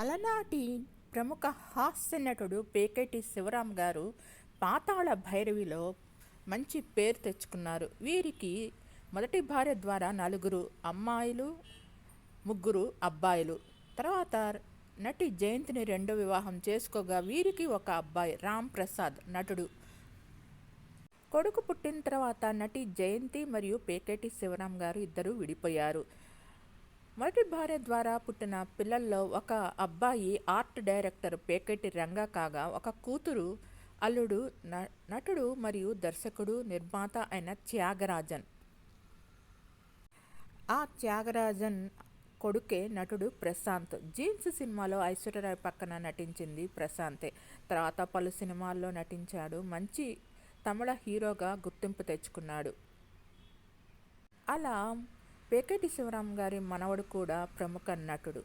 అలనాటి ప్రముఖ హాస్య నటుడు పేకేటి శివరాం గారు పాతాళ భైరవిలో మంచి పేరు తెచ్చుకున్నారు. వీరికి మొదటి భార్య ద్వారా నలుగురు అమ్మాయిలు ముగ్గురు అబ్బాయిలు. తర్వాత నటి జయంతిని రెండో వివాహం చేసుకోగా వీరికి ఒక అబ్బాయి రామ్ ప్రసాద్ నటుడు. కొడుకు పుట్టిన తర్వాత నటి జయంతి మరియు పేకేటి శివరాం గారు ఇద్దరు విడిపోయారు. మొదటి భార్య ద్వారా పుట్టిన పిల్లల్లో ఒక అబ్బాయి ఆర్ట్ డైరెక్టర్ పేకెటి రంగా కాగా ఒక కూతురు అల్లుడు నటుడు మరియు దర్శకుడు నిర్మాత అయిన త్యాగరాజన్. ఆ త్యాగరాజన్ కొడుకే నటుడు ప్రశాంత్. జీన్స్ సినిమాలో ఐశ్వర్యరాయ్ పక్కన నటించింది ప్రశాంతే. తర్వాత పలు సినిమాల్లో నటించాడు. మంచి తమిళ హీరోగా గుర్తింపు తెచ్చుకున్నాడు. అలా పేకటి శివరాం గారి మనవడు కూడా ప్రముఖ నటుడు.